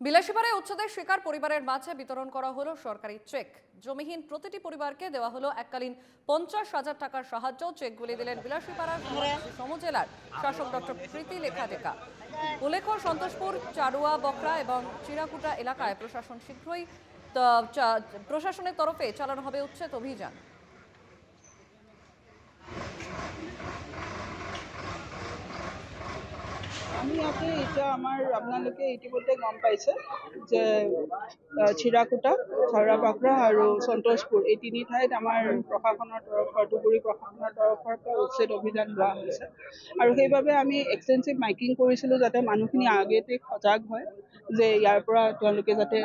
বিলাসীপাড়ায় উচ্ছেদের শিকার পরিবারের মাঝে বিতরণ করা হলো সরকারি চেক। জমিহীন প্রতিটি পরিবারকে দেওয়া হলো এককালীন পঞ্চাশ হাজার টাকার সাহায্য। চেকগুলি দিলেন বিলাসীপাড়ার সমজেলার শাসক ডক্টর প্রীতি লেখাটেকা। উল্লেখ্য, সন্তোষপুর চারুয়া বকরা এবং চিরাকুটা এলাকায় প্রশাসন শীঘ্রই প্রশাসনের তরফে চালানো হবে উচ্ছেদ অভিযান। ইয়াতে এতিয়া আমাৰ আপোনালোকে ইতিমধ্যে গম পাইছে যে চিৰাকুটা চাউৰা বাকৰা আৰু সন্তোষপুৰ এই তিনি ঠাইত আমাৰ প্ৰশাসনৰ তৰফৰ ধুবুৰী প্ৰশাসনৰ তৰফৰ পৰা উচ্ছেদ অভিযান লোৱা হৈছে। আৰু সেইবাবে আমি এক্সটেঞ্চিভ মাইকিং কৰিছিলোঁ যাতে মানুহখিনি আগতে সজাগ হয় যে ইয়াৰ পৰা তেওঁলোকে যাতে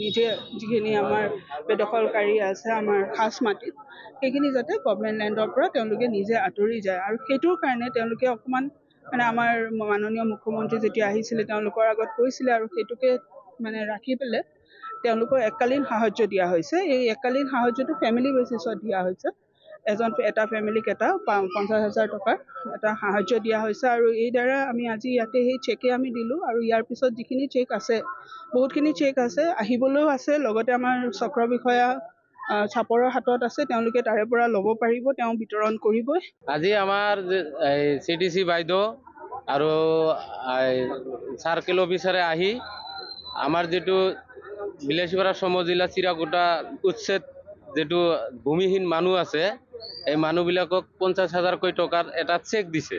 নিজে যিখিনি আমাৰ বেদখলকাৰী আছে আমাৰ সাজ মাটিত সেইখিনি যাতে গভমেণ্ট লেণ্ডৰ পৰা তেওঁলোকে নিজে আঁতৰি যায়। আৰু সেইটোৰ কাৰণে তেওঁলোকে অকণমান মানে আমাৰ মাননীয় মুখ্যমন্ত্ৰী যেতিয়া আহিছিলে তেওঁলোকৰ আগত কৈছিলে আৰু সেইটোকে মানে ৰাখি পেলাই তেওঁলোকৰ এককালীন সাহাৰ্য দিয়া হৈছে। এই এককালীন সাহাৰ্যটো ফেমিলি বেচিছত দিয়া হৈছে। এজন এটা ফেমিলিক এটা পঞ্চাছ হাজাৰ টকাৰ এটা সাহাৰ্য দিয়া হৈছে আৰু এই দ্বাৰা আমি আজি ইয়াতে সেই চেকে আমি দিলোঁ আৰু ইয়াৰ পিছত যিখিনি চেক আছে বহুতখিনি চেক আছে আহিবলৈও আছে। লগতে আমাৰ চক্ৰ বিষয়া চাপৰৰ হাতত আছে। তেওঁলোকে তাৰে পৰা ল'ব পাৰিব তেওঁ বিতৰণ কৰিবই। আজি আমাৰ চি ডি চি বাইদেউ আৰু চাৰ্কেল অফিচাৰে আহি আমাৰ যিটো বিলাসীপাৰা সমজিলা চিৰাকুটা উচ্ছেদ যিটো ভূমিহীন মানুহ আছে এই মানুহবিলাকক পঞ্চাছ হাজাৰকৈ টকাৰ এটা চেক দিছে।